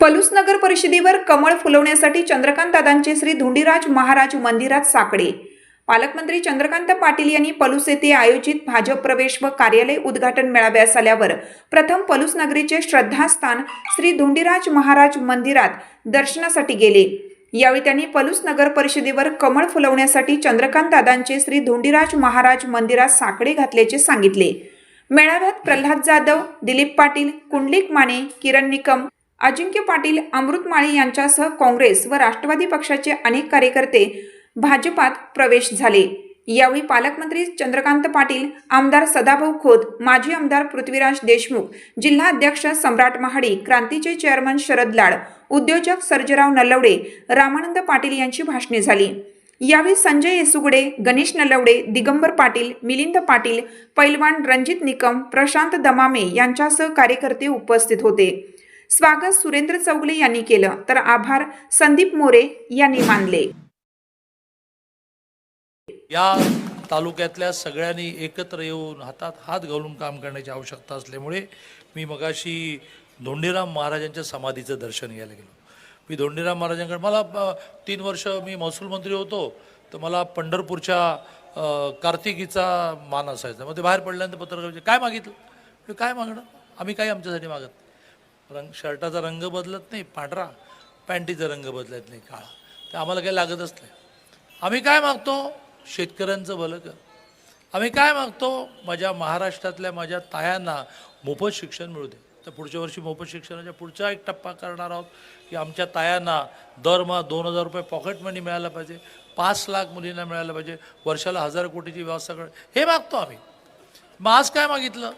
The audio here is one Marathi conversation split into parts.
पलूस नगर परिषदेवर कमळ फुलवण्यासाठी चंद्रकांत दादांचे श्री धुंडीराज महाराज मंदिरात साकडे. पालकमंत्री चंद्रकांत पाटील यांनी पलूस येथे आयोजित भाजप प्रवेश व कार्यालय उद्घाटन मेळाव्यास आल्यावर प्रथम पलूस नगरीचे श्रद्धास्थान श्री धुंडीराज महाराज मंदिरात दर्शनासाठी गेले. यावेळी त्यांनी पलूस नगर परिषदेवर कमळ फुलवण्यासाठी चंद्रकांत दादांचे श्री धुंडीराज महाराज मंदिरात साकडे घातल्याचे सांगितले. मेळाव्यात प्रल्हाद जाधव दिलीप पाटील कुंडलिक माने किरण निकम अजिंक्य पाटील अमृत माळी यांच्यासह काँग्रेस व राष्ट्रवादी पक्षाचे अनेक कार्यकर्ते भाजपात प्रवेश झाले. यावेळी पालकमंत्री चंद्रकांत पाटील आमदार सदाभाऊ खोत माजी आमदार पृथ्वीराज देशमुख जिल्हा अध्यक्ष सम्राट महाडी क्रांतीचे चेअरमन शरद लाड उद्योजक सर्जराव नलवडे रामानंद पाटील यांची भाषणे झाली. यावेळी संजय येसुगडे गणेश नलवडे दिगंबर पाटील मिलिंद पाटील पैलवान रणजित निकम प्रशांत दमामे यांच्यासह कार्यकर्ते उपस्थित होते. स्वागत सुरेंद्र चौगले यांनी केलं. तर आभार संदीप मोरे यांनी मानले. या तालुक्यातल्या सगळ्यांनी एकत्र येऊन हातात हात घालून काम करण्याची आवश्यकता असल्यामुळे मी मगाशी धोंडीराम महाराजांच्या समाधीचं दर्शन घ्यायला गेलो. मी धोंडीराम महाराजांकडे मला तीन वर्ष मी महसूल मंत्री होतो तर मला पंढरपूरच्या कार्तिकीचा मान असायचा. मग ते बाहेर पडल्यानंतर पत्रकार काय मागितलं? काय मागणं आम्ही काही आमच्यासाठी मागत नाही. रंग शर्टाचा रंग बदलत नाही पांढरा. पॅन्टीचा रंग बदलत नाही काळा. ते आम्हाला काही लागतच नाही आम्ही काय मागतो? शेतकऱ्यांचं भलं कर. आम्ही काय मागतो? माझ्या महाराष्ट्रातल्या माझ्या तायांना मोफत शिक्षण मिळू दे. तर पुढच्या वर्षी मोफत शिक्षणाच्या पुढचा एक टप्पा करणार आहोत की आमच्या तायांना दरमहा दोन हजार रुपये पॉकेट मनी मिळायला पाहिजे. पाच लाख मुलींना मिळायला पाहिजे. वर्षाला हजार कोटीची व्यवस्था कर हे मागतो आम्ही. मग आज काय मागितलं?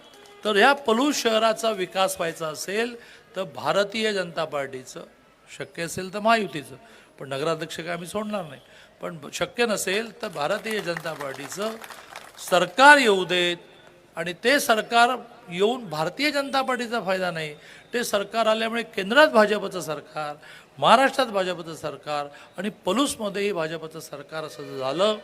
तर ह्या पलूस शहराचा विकास व्हायचा असेल तर भारतीय जनता पार्टीचं शक्य असेल तर महायुतीचं. पण नगराध्यक्ष काय आम्ही सोडणार नाही. पण शक्य नसेल तर भारतीय जनता पार्टीचं सरकार येऊ देत आणि ते सरकार येऊन भारतीय जनता पार्टीचा फायदा नाही. ते सरकार आल्यामुळे केंद्रात भाजपचं सरकार महाराष्ट्रात भाजपचं सरकार आणि पलूसमध्येही भाजपचं सरकार असं जर झालं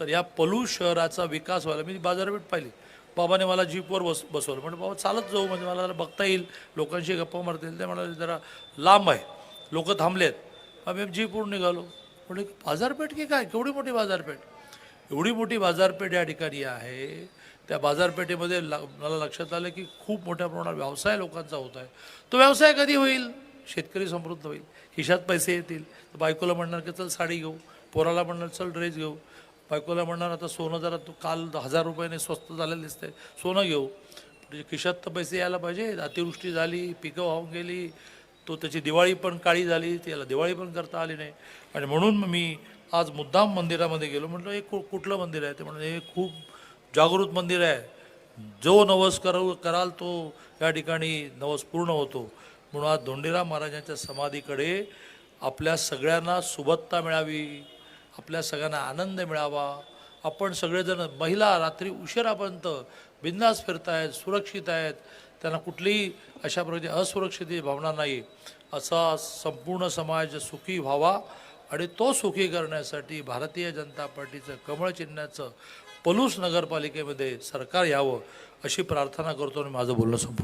तर या पलूस शहराचा विकास व्हायला मी बाजारपेठ पाहिली. बाबाने मला जीपवर बस बसवलं. म्हणजे बाबा चालत जाऊ म्हणजे मला जरा बघता येईल. लोकांशी गप्पा मारता येईल ते. म्हणाले जरा लांब आहे. लोक थांबलेत. आम्ही जीपवर निघालो. म्हणजे बाजारपेठ की काय? केवढी मोठी बाजारपेठ? एवढी मोठी बाजारपेठ या ठिकाणी आहे. त्या बाजारपेठेमध्ये ला मला लक्षात आलं की खूप मोठ्या प्रमाणात व्यवसाय लोकांचा होत आहे. तो व्यवसाय कधी होईल? शेतकरी समृद्ध होईल. खिशात पैसे येतील. तर बायकोला म्हणणार की चल साडी घेऊ. पोराला म्हणणार चल ड्रेस घेऊ. बायकोला म्हणणार आता सोनं जरा तू काल हजार रुपयाने स्वस्त झालेलं दिसतंय. सोनं घेऊ. म्हणजे खिशात तर पैसे यायला पाहिजे. अतिवृष्टी झाली पिकं वाहून गेली तो त्याची दिवाळी पण काळी झाली त्याला दिवाळी पण करता आली नाही. आणि म्हणून मी आज मुद्दाम मंदिरामध्ये गेलो. म्हटलं हे कु कुठलं मंदिर आहे? ते म्हणलं हे खूप जागृत मंदिर आहे. जो नवस करू कराल तो या ठिकाणी नवस पूर्ण होतो. म्हणून आज धोंडीराम महाराजांच्या समाधीकडे आपल्या सगळ्यांना सुबत्ता मिळावी. आपल्या सगळ्यांना आनंद मिळावा. आपण सगळेजण महिला रात्री उशिरापर्यंत बिंदास फिरतायत सुरक्षित आहेत. त्यांना कुठलीही अशा प्रकारची असुरक्षितची भावना नाही. असा संपूर्ण समाज सुखी व्हावा आणि तो सुखी करण्यासाठी भारतीय जनता पार्टीचं कमळ चिन्हाचं पलूस नगरपालिकेमध्ये सरकार यावं अशी प्रार्थना करतो आणि माझं बोलणं संपवतो.